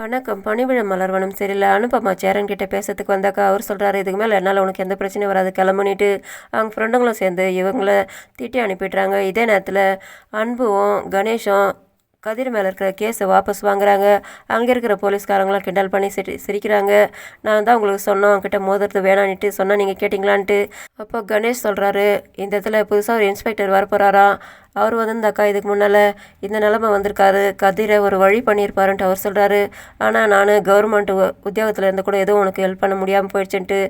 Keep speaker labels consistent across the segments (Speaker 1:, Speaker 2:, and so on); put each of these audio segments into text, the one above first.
Speaker 1: வணக்கம். பணிவிழ மலர்வனம் சரியில்லை அனுப்பமா சேரன் கிட்டே பேசுறதுக்கு வந்தாக்கா அவர் சொல்கிறாரு இதுக்கு மேலே என்னால் உனக்கு எந்த பிரச்சனையும் வராது. கிளம்புனிட்டு அவங்க ஃப்ரெண்டுங்களும் சேர்ந்து இவங்கள திட்டி அனுப்பிடுறாங்க. இதே நேரத்தில் அன்புவும் கணேஷும் கதிர் மேலே இருக்கிற கேஸை வாபஸ் வாங்குறாங்க. அங்கே இருக்கிற போலீஸ்காரங்களாம் கிண்டல் பண்ணி சிரி சிரிக்கிறாங்க. நான் தான் உங்களுக்கு சொன்னோம் அவங்ககிட்ட மோதுறது வேணான்னுட்டு சொன்னால் நீங்கள் கேட்டிங்களான்ட்டு. அப்போ கணேஷ் சொல்கிறாரு இந்த இடத்துல புதுசாக ஒரு இன்ஸ்பெக்டர் வரப்போகிறாராம் அவர் வந்திருந்தாக்கா இதுக்கு முன்னால் இந்த நிலமை வந்திருக்காரு. கதிரை ஒரு வழி பண்ணியிருப்பாருன்ட்டு அவர் சொல்கிறாரு ஆனால் நான் கவர்மெண்ட் உத்தியோகத்தில் இருந்து கூட எதுவும் உனக்கு ஹெல்ப் பண்ண முடியாமல் போயிடுச்சுன்ட்டு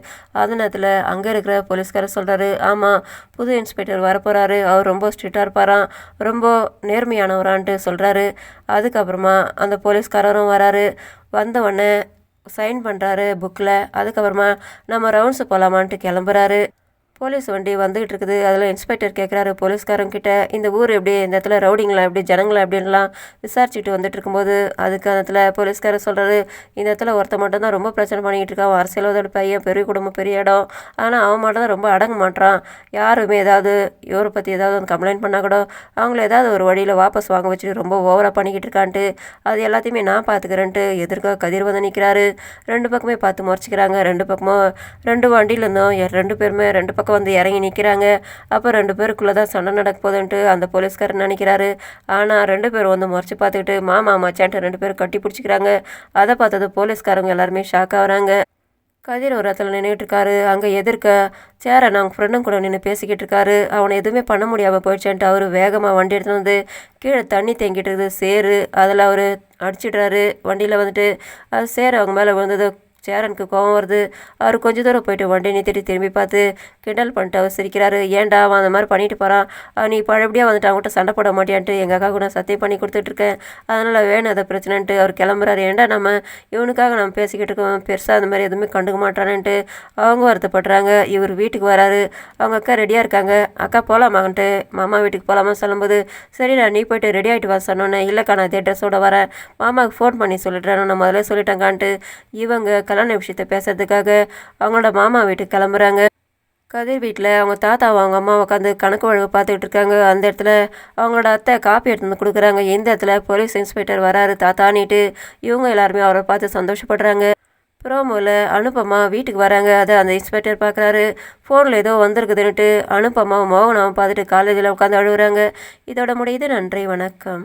Speaker 1: அது நேரத்தில் அங்கே இருக்கிற போலீஸ்காரர் சொல்கிறாரு ஆமாம் புது இன்ஸ்பெக்டர் வரப்போகிறாரு அவர் ரொம்ப ஸ்ட்ரிக்டாக இருப்பாராம். ரொம்ப நேர்மையானவரான்ட்டு சொல்கிறாரு அதுக்கப்புறமா அந்த போலீஸ்காரரும் வராரு. வந்தவொடனே சைன் பண்ணுறாரு புக்கில் அதுக்கப்புறமா நம்ம ரவுண்ட்ஸு போகலாமான்ட்டு கிளம்புறாரு. போலீஸ் வண்டி வந்துகிட்டு இருக்குது அதில் இன்ஸ்பெக்டர் கேட்குறாரு போலீஸ்காரங்கிட்ட இந்த ஊர் எப்படி இந்த இடத்துல ரவுடிங்களா எப்படி ஜனங்களா எப்படின்லாம் விசாரிச்சுட்டு வந்துட்டு இருக்கும்போது அதுக்கு அந்த இடத்துல போலீஸ்காரர் சொல்கிறாரு இந்த இடத்துல ஒருத்த மட்டும் தான் ரொம்ப பிரச்சனை பண்ணிக்கிட்டு இருக்கான் அவன் அரசியல்வாதோட பையன் பெரிய குடும்பம் பெரிய இடம். ஆனால் அவன் மட்டும் தான் ரொம்ப அடங்க மாட்டான் யாருமே ஏதாவது இவரை பற்றி ஏதாவது ஒன்று கம்ப்ளைண்ட் பண்ணால் கூட அவங்கள ஏதாவது ஒரு வழியில் வாபஸ் வாங்க வச்சுட்டு ரொம்ப ஓவராக பண்ணிக்கிட்டு இருக்கான்ட்டு அது எல்லாத்தையுமே நான் பார்த்துக்கிறேன்ட்டு எதிர்க்க கதிர் வந்து நிற்கிறாரு ரெண்டு பக்கமே பார்த்து முறைச்சிக்கிறாங்க. ரெண்டு பக்கமும் ரெண்டு வண்டியில் இருந்தோம் ரெண்டு பேருமே ரெண்டு பக்கம் வந்து இறங்கி நிற்கிறாங்க அப்போ ரெண்டு பேருக்குள்ளே தான் சண்டை நடக்க போதுன்ட்டு அந்த போலீஸ்காரர் நினைக்கிறாரு. ஆனால் ரெண்டு பேரும் வந்து முறைச்சி பார்த்துக்கிட்டு மாமா மச்சான்ட்டு ரெண்டு பேரும் கட்டி பிடிச்சிக்கிறாங்க. அதை பார்த்தது போலீஸ்காரங்க எல்லாருமே ஷாக் ஆகிறாங்க கதிர் ஒரு இடத்துல நின்றுட்டு இருக்காரு. அங்கே எதிர்க்க சேர நாங்கள் ஃப்ரெண்டும் கூட நின்று பேசிக்கிட்டு இருக்காரு. அவனை எதுவுமே பண்ண முடியாமல் போயிடுச்சேன்ட்டு அவர் வேகமாக வண்டி எடுத்துகிட்டு வந்து கீழே தண்ணி தேங்கிட்டு இருக்குது சேரு. அதில் அவர் அடிச்சிடுறாரு. வண்டியில் வந்துட்டு அது சேரு அவங்க மேலே விழுந்தது. சேரனுக்கு கோபம் வருது. அவர் கொஞ்ச தூரம் போயிட்டு வண்டி நிறுத்திட்டு திரும்பி பார்த்து கிண்டல் பண்ணிட்டு அவர் சிரிக்கிறாரு. ஏன்டா அவன் அந்த மாதிரி பண்ணிட்டு போகிறான் நீ பழபடியாக வந்துட்டு அவங்ககிட்ட சண்டை போட மாட்டியான்ட்டு எங்கள் அக்கா கூட சத்தியம் பண்ணி கொடுத்துட்ருக்கேன் அதனால் வேணும் அதை பிரச்சனைன்ட்டு. அவர் கிளம்புறாரு. ஏன்டா நம்ம? இவனுக்காக நம்ம பேசிக்கிட்டு இருக்கோம். பெருசாக அந்த மாதிரி எதுவுமே கண்டுக்க மாட்டானேன்ட்டு அவங்க வருத்தப்படுறாங்க. இவர் வீட்டுக்கு வராரு. அவங்க அக்கா ரெடியாக இருக்காங்க. அக்கா போகலாமான்ட்டு மாமா வீட்டுக்கு போகலாமா சொல்லும்போது சரிடா நீ போயிட்டு ரெடி ஆகிட்டு வா சொன்னோன்னே இல்லைக்கா நான் அதே ட்ரெஸ்ஸோட வரேன். மாமாவுக்கு ஃபோன் பண்ணி சொல்லிடுறேன். நான் முதல்ல சொல்லிட்டேங்கான்ட்டு இவங்க கல்யாண விஷயத்த பேசுறதுக்காக அவங்களோட மாமா வீட்டுக்கு கிளம்புறாங்க. கதிர் வீட்டில் அவங்க தாத்தாவும் அவங்க அம்மா உட்காந்து கணக்கு வழக்கு பார்த்துக்கிட்டு இருக்காங்க. அந்த இடத்துல அவங்களோட அத்தை காப்பி எடுத்து வந்து கொடுக்குறாங்க. இந்த இடத்துல போலீஸ் இன்ஸ்பெக்டர் வராரு தாத்தானிட்டு இவங்க எல்லாருமே அவரை பார்த்து சந்தோஷப்படுறாங்க. ப்ரோமோவில் அனுப்பமா வீட்டுக்கு வராங்க. அதை அந்த இன்ஸ்பெக்டர் பார்க்குறாரு ஃபோனில் ஏதோ வந்திருக்குதுன்னுட்டு அனுப்பமா மோகனாவும் பார்த்துட்டு காலேஜில் உட்காந்து அழுகுறாங்க. இதோட முடியுது. நன்றி. வணக்கம்.